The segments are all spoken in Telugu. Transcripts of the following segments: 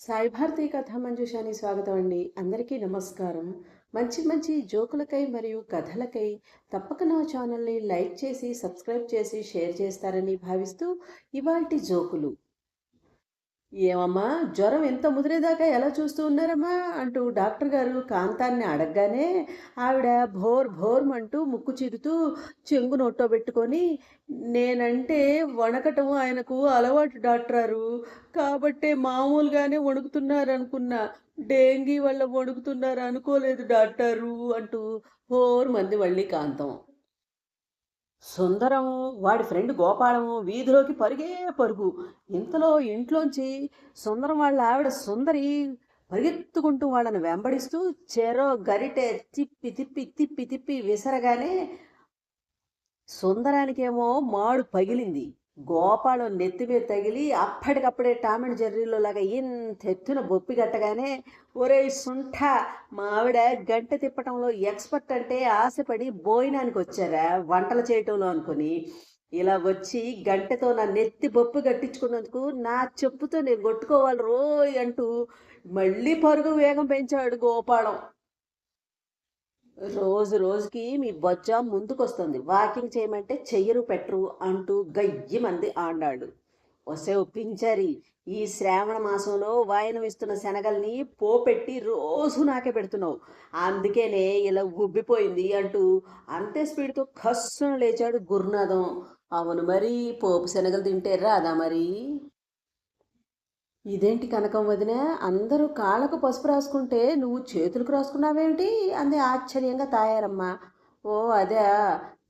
సాయి భారతి కథ మంజుషాని స్వాగతం అండి. అందరికీ నమస్కారం. మంచి మంచి జోకులకై మరియు కథలకై తప్పక నా ఛానల్ని లైక్ చేసి సబ్స్క్రైబ్ చేసి షేర్ చేస్తారని భావిస్తూ ఇవాల్టి జోకులు. ఏమమ్మా జ్వరం ఎంత ముదిరేదాకా ఎలా చూస్తూ ఉన్నారమ్మా? అంటూ డాక్టర్ గారు కాంతాన్ని అడగగానే ఆవిడ భోర్ భోర్మంటూ ముక్కు చిరుతూ చెంగు నోట్లో పెట్టుకొని నేనంటే వణకటం ఆయనకు అలవాటు డాక్టరారు. కాబట్టే మామూలుగానే వణుకుతున్నారు అనుకున్నా డెంగీ వల్ల వణుకుతున్నారు అనుకోలేదు డాక్టరు అంటూ హోర్ మంది మళ్ళీ కాంతం. సుందరము వాడి ఫ్రెండ్ గోపాలము వీధిలోకి పరుగే పరుగు. ఇంతలో ఇంట్లోంచి సుందరం వాళ్ళ ఆవిడ సుందరి పరిగెత్తుకుంటూ వాళ్ళని వెంబడిస్తూ చెరో గరిటె తిప్పి తిప్పి తిప్పి తిప్పి విసరగానే సుందరానికేమో మాడు పగిలింది. గోపాలం నెత్తి మీద తగిలి అప్పటికప్పుడే టామిన్ జర్రీలో జెర్రీలో లాగా ఇంత ఎత్తున బొప్పి కట్టగానే ఒరే సుంఠ మా ఆవిడ గంట తిప్పటంలో ఎక్స్పర్ట్ అంటే ఆశపడి బోయినానికి వచ్చారా? వంటలు చేయటంలో అనుకుని. ఇలా వచ్చి గంటతో నా నెత్తి బొప్పు కట్టించుకున్నందుకు నా చెప్పుతో నేను కొట్టుకోవాలి రోయ్ అంటూ మళ్ళీ పరుగు వేగం పెంచాడు గోపాలం. రోజు రోజుకి మీ బొజ్జ ముందుకొస్తుంది. వాకింగ్ చేయమంటే చెయ్యరు పెట్టరు అంటూ గయ్యి మంది ఆడాడు వసే పించరి ఈ శ్రావణ మాసంలో వాయనం ఇస్తున్న శనగల్ని పోపెట్టి రోజు నాకే పెడుతున్నావు. అందుకేనే ఇలా ఉబ్బిపోయింది అంటూ అంతే స్పీడ్తో కస్సును లేచాడు గురునాథం. అవును మరి పోపు శనగలు తింటే రాదా మరి? ఇదేంటి కనకం వదిన? అందరూ కాళ్ళకు పసుపు రాసుకుంటే నువ్వు చేతులకు రాసుకున్నావేమిటి? అంది ఆశ్చర్యంగా తాయారమ్మ. ఓ అదే.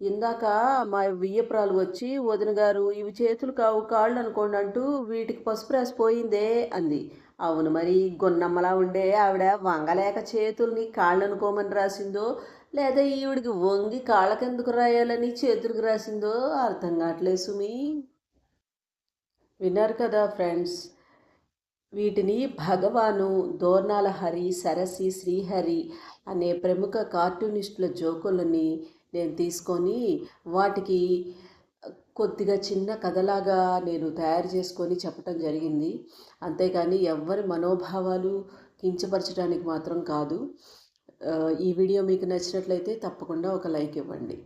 ఇందాక మా వియ్యపురాలు వచ్చి వదిన గారు ఇవి చేతులు కావు కాళ్ళు అనుకోండి అంటూ వీటికి పసుపు రాసిపోయిందే అంది. అవును మరి గొన్నమ్మలా ఉండే ఆవిడ వంగలేక చేతుల్ని కాళ్ళు అనుకోమని రాసిందో లేదా ఈవిడికి వంగి కాళ్ళకెందుకు రాయాలని చేతులకు రాసిందో అర్థం కావట్లేదు సుమి. విన్నారు కదా ఫ్రెండ్స్. వీటిని భగవాను దోర్నాల హరి సరసి శ్రీహరి అనే ప్రముఖ కార్టూనిస్టుల జోకులని నేను తీసుకొని వాటికి కొద్దిగా చిన్న కథలాగా నేను తయారు చేసుకొని చెప్పటం జరిగింది. అంతేకాని ఎవరి మనోభావాలు కించపరచడానికి మాత్రం కాదు. ఈ వీడియో మీకు నచ్చినట్లయితే తప్పకుండా ఒక లైక్ ఇవ్వండి.